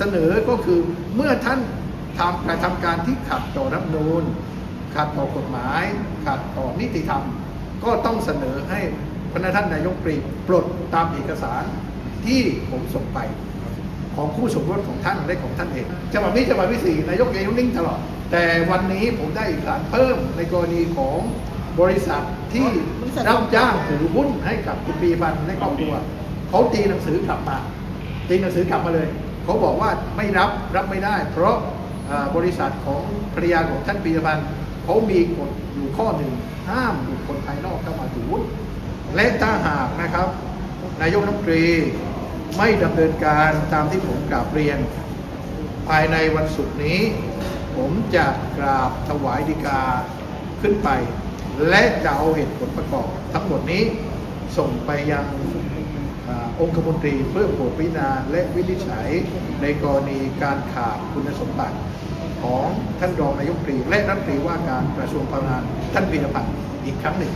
เสนอก็คือเมื่อท่านทำการทำการที่ขัดต่อรัฐนูญขัดต่อกฎหมาย ขัดต่อนิติธรรม ก็ต้องเสนอให้พระท่านนายกปรีปลดตามเอกสารที่ผมส่งไป ของคู่สมรสของท่านและของท่านเองจังหวะนี้จังหวะที่สี่นายกเองนิ่งตลอด แต่วันนี้ผมได้เอกสารเพิ่มในกรณีของบริษัทที่รับจ้างถือหุ้นให้กับคุณปีพันธ์และครอบครัวเขาตีหนังสือกลับมาตีหนังสือกลับมาเลย เขาบอกว่าไม่รับรับไม่ได้ เพราะบริษัทของภรรยาของท่านปีพันธ์เขามีกฎอยู่ข้อหนึ่งห้ามบุคคลภายนอกเข้ามาถือหุ้นและถ้าหากนะครับ นายกรัฐมนตรีไม่ดำเนินการตามที่ผมกราบเรียน ภายในวันศุกร์นี้ ผมจะกราบถวายฎีกาขึ้นไป และจะเอาเหตุผลประกอบทั้งหมดนี้ส่งไปยัง องคมนตรีเพื่อโปรดพิจารณาและวินิจฉัยในกรณีการขาดคุณสมบัติ ของท่านรองนายกรัฐมนตรี และรัฐมนตรีว่าการกระทรวงพลังงานท่านพีรพันธ์อีกครั้งหนึ่ง